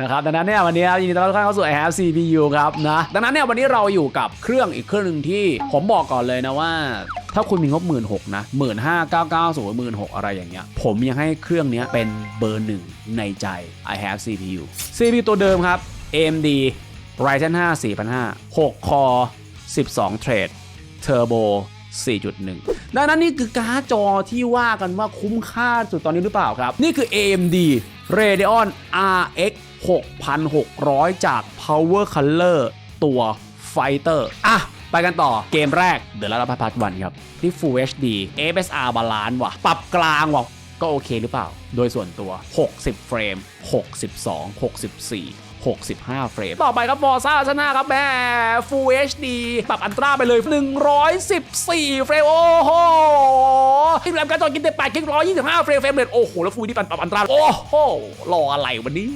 นะครับดังนั้นเนี่ยวันนี้ยินดีต้อนรับทุกท่านเข้าสู่ I have CPU ครับนะดังนั้นเนี่ยวันนี้เราอยู่กับเครื่องอีกเครื่องหนึ่งที่ผมบอกก่อนเลยนะว่า ถ้าคุณมีงบหมื่นหกนะหมื่นห้าเก้าเก้าศูนย์หมื่นหกอะไรอย่างเงี้ยผมยังให้เครื่องเนี้ยเป็นเบอร์หนึ่งในใจ I have CPU CPU ตัวเดิมครับ AMD Ryzen 5 4005 6 Core 12 Thread Turbo 4.1 ดังนั้นนี่คือการ์ดจอที่ว่ากันว่าคุ้มค่าสุดตอนนี้หรือเปล่าครับ นี่คือ AMD Radeon RX 6600 จาก Power Color ตัว Fighter อะ ไปกันต่อเกมแรกเดี๋ยวเราพาร์ทวันครับ ที่ Full HD FSR บาลานซ์ว่ะ ปรับกลางว่ะ ก็โอเคหรือเปล่า โดยส่วนตัว 60 เฟรม 62 64 65 เฟรม ต่อไปครับ Forza ชนะครับแม่ Full HD ปรับอันตราไปเลย 114 เฟรม โอ้โหที่แรมการจอกินเต็ม8กิก125 เฟรมเฟรมเรทโอ้โห แล้วฟูที่ปันปรับอันตรา โอ้โห รออะไรวันนี้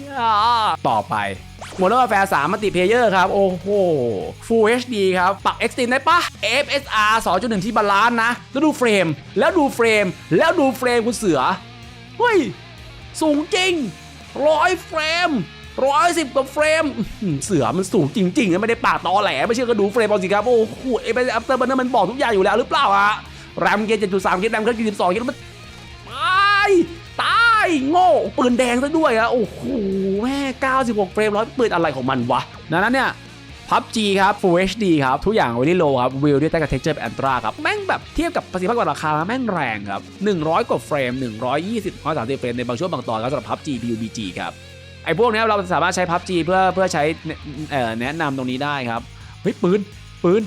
ต่อไป Modern Warfare 3มัลติเพเยอร์ครับ โอ้โห Full HD ครับ ปรับ Extreme ได้ปะ FSR 2.1 ที่บาลานซ์นะ แล้วดูเฟรม แล้วดูเฟรม แล้วดูเฟรมคุณเสือ เฮ้ย สูงจริงร้อยเฟรม ร้อยสิบกว่าเฟรม เสือมันสูงจริงๆนะไม่ได้ปาตอแหล ไม่เชื่อก็ดูเฟรมเอาสิครับ โอ้โหเอเปอัปเตอร์บันเนอร์มันบอกทุกอย่างอยู่แล้วหรือเปล่าอะแรมเกจเจ็ดจุดสามเกจแรมก็ยี่สิบสองเกจมันตายตายโง่ปืนแดงซะด้วยอะโอ้โหแม่96เฟรมร้อยปืนอะไรของมันวะดังนั้นเนี่ย PUBG ครับ Full HD ครับ ทุกอย่าง very low ครับ วิวด้วยแต่กับ texture แบบ Ultra ครับ แม่งแบบเทียบกับประสิทธิภาพกับราคา แม่งแรงครับ 100 กว่าเฟรม 120 130 เฟรม ในบางช่วงบางตอนครับสำหรับ PUBG PUBG ครับ ไอ้พวกนี้เราสามารถใช้ PUBG เพื่อเพื่อใช้แนะนำตรงนี้ได้ครับ เฮ้ยปืนปืน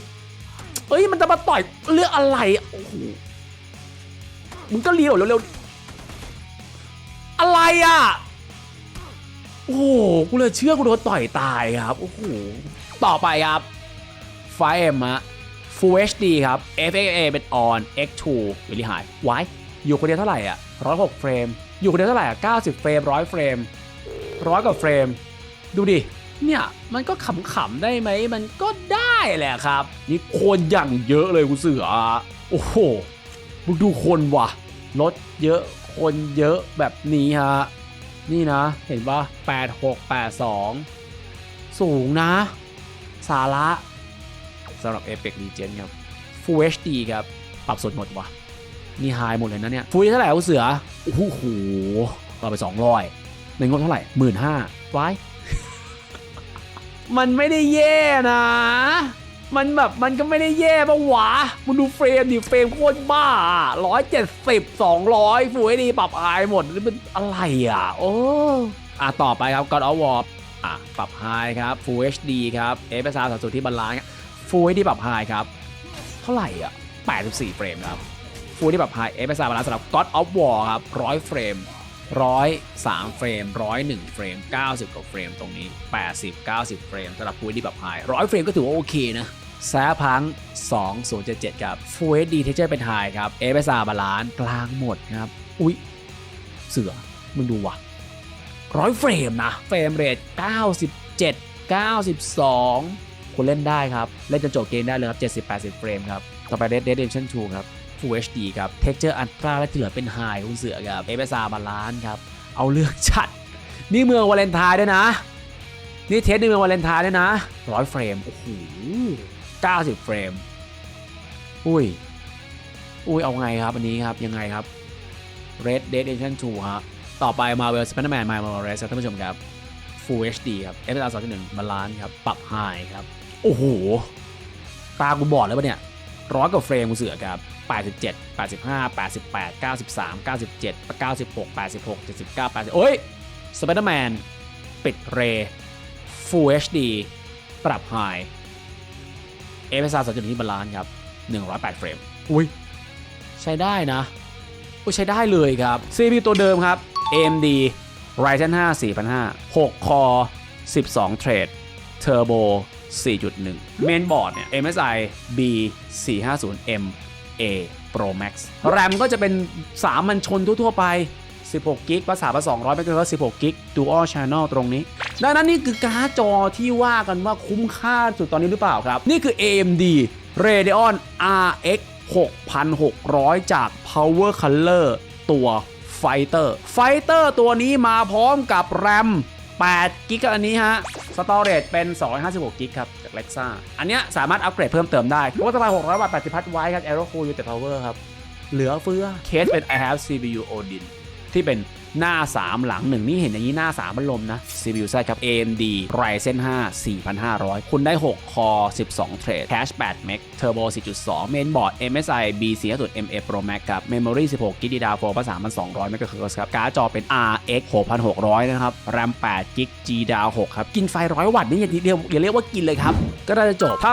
เอ้ยมันจะมาต่อยเรื่องอะไรอะโอ้โหมึงก็เลี้ยวเร็วๆอะไรอะโอ้โหกูเลยเชื่อกูโดนต่อยตายครับโอ้โหต่อไปครับไฟเอ็มฮะ Full HD ครับ FXA เป็น on X2 very high ไว้อยู่คนเดียวเท่าไหร่อะ106เฟรม อยู่คนเดียวเท่าไหร่อะ90 เฟรม 100 เฟรม ร้อยกว่าเฟรม ดูดิ เนี่ย มันก็ขำๆได้ไหม มันก็ได้แหละครับ นี่คนอย่างเยอะเลยกูเสือ โอ้โหมึงดูคนว่ะ รถเยอะคนเยอะแบบนี้ฮะ นี่นะ เห็นปะ86 82 สูงนะ สาระสำหรับ Apex Legends ครับ Full HD ครับ ปรับสดหมดว่ะนี่ไฮหมดเลยนะเนี่ย ฟูลเท่าไหร่กูเสือ โอ้โหเราไป200 ในงบเท่าไหร่หมื่นห้าไว้มันไม่ได้แย่นะ มันแบบมันก็ไม่ได้แย่ปะวะมึงดูเฟรมดิเฟรมโคตรบ้าร้อยเจ็ดสิบสองร้อยฟูดีปรับอายหมดนี่มันอะไรอะ โอ้อะต่อไปครับ God of War อะปรับไฮครับ Full HD ครับ FSR สัดส่วนที่บาลานซ์ Full HD ปรับไฮครับ เท่าไหร่อะ 84 เฟรมครับฟูลที่แบบไฮเอฟเอสอาร์บาลานซ์สำหรับ God of War ครับร้อยเฟรม ร้อยสามเฟรมร้อยหนึ่งเฟรม 90 กว่าเฟรมตรงนี้ 80 90 เฟรมสำหรับฟูลที่แบบไฮร้อยเฟรมก็ถือว่าโอเคนะแซพัง 2077 ครับ Full HD Texture เป็นไฮครับ FSR บาลานซ์กลางหมดครับ อุ๊ย เสือ มึงดูวะร้อยเฟรมนะ เฟรมเรท97 92 คุณเล่นได้ครับ เล่นจนจบเกมได้เลยครับ 70-80 เฟรมครับ ต่อไป Red Dead Redemption 2 ครับ Full HD ครับ Texture Ultra และที่เหลือเป็น High คุณเสือครับ FSR Balance ครับ เอาเรื่องชัด นี่เมืองวาเลนไทน์ด้วยนะ นี่เทสในเมืองวาเลนไทน์ด้วยนะร้อยเฟรม โอ้โห90เฟรม อุ้ย อุ้ย เอาไงครับ อันนี้ครับ ยังไงครับ Red Dead Redemption 2ฮะ ต่อไป Marvel Spider-Man Miles Morales ครับท่านผู้ชมครับ Full HD ครับ FSR 2.1 Balance ครับ ปรับ High ครับ โอ้โห ตากูบอดแล้วปะเนี่ยร้อยกว่าเฟรมกูเสือครับ 87 85 88 93 97 96 86 79 80โอ้ยสไปเดอร์แมนปิดเร Full HD ปรับ High FSR 2.1ที่บาลานซ์ครับ 108 เฟรม อุ้ย ใช้ได้นะ อุ้ย ใช้ได้เลยครับ CPU ตัวเดิมครับ AMD Ryzen 5 4005 6 Core 12 Thread Turbo 4.1 เมนบอร์ดเนี่ย MSI B 450M A Pro Max แรมก็จะเป็นสามัญชนทั่วๆไป 16กิกภาษาภาษา200ไม่เกินว่า16กิก Dual Channel ตรงนี้ ดังนั้นนี่คือการ์ดจอที่ว่ากันว่าคุ้มค่าสุดตอนนี้หรือเปล่าครับ นี่คือ AMD Radeon RX 6600 จาก Power Color ตัว Fighter Fighter ตัวนี้มาพร้อมกับแรม8กิกกับอันนี้ฮะ สตอเรจเป็น256กิกครับจาก Lexa อันเนี้ยสามารถอัปเกรดเพิ่มเติมได้รถสบาย600วัตต์80พัทไว้ครับ Aero Cool u t e Power ครับ เหลือเฟือเคสเป็น I have CPU Odin ที่เป็นหน้า 3 หลัง 1 นี่เห็นอย่างนี้หน้า3พัดลมนะ CPU ใช่ครับ AMD Ryzen 5 4500 คุณได้ 6 คอ 12 เทรด Cache 8 เมก Turbo 4.2 Mainboard MSI B4 MA Pro Max ครับ Memory 16 GB DDR4 ภาษามัน200 MHz ครับ การ์ดจอเป็น RX 6600 นะครับ RAM 8 GB GDDR6 ครับ กินไฟ 100 วัตต์นี่อย่าเรียกอย่าเรียกว่ากินเลยครับ ก็น่าจะจบ ถ้า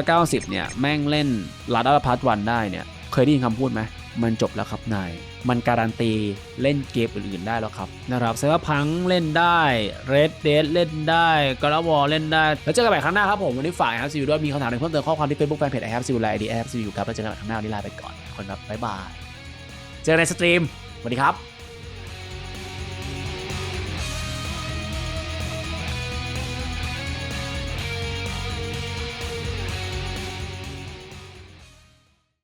15,990 เนี่ย แม่งเล่น l a d a p a r t 1ได้เนี่ย เคยได้ยินคำพูดไหม มันจบแล้วครับนาย มันการันตีเล่นเกมอื่นๆได้แล้วครับนะครับเซอร์พังเล่นได้เรดเดตเล่นได้กราวอเล่นได้ แล้วเจอกันใหม่ครั้งหน้าครับผม วันนี้ฝ่ายครับซีวิวด้วยมีคำถามเพิ่มเติมข้อความที่เฟซบุ๊กแฟนเพจไอแฮปซีวิวไลน์ไอดีไอแอปซีวิวครับแล้วเจอกันใหม่ครั้งหน้าวันนี้ลาไปก่อนคนครับบ๊ายบาย เจอกันในสตรีมสวัสดีครับ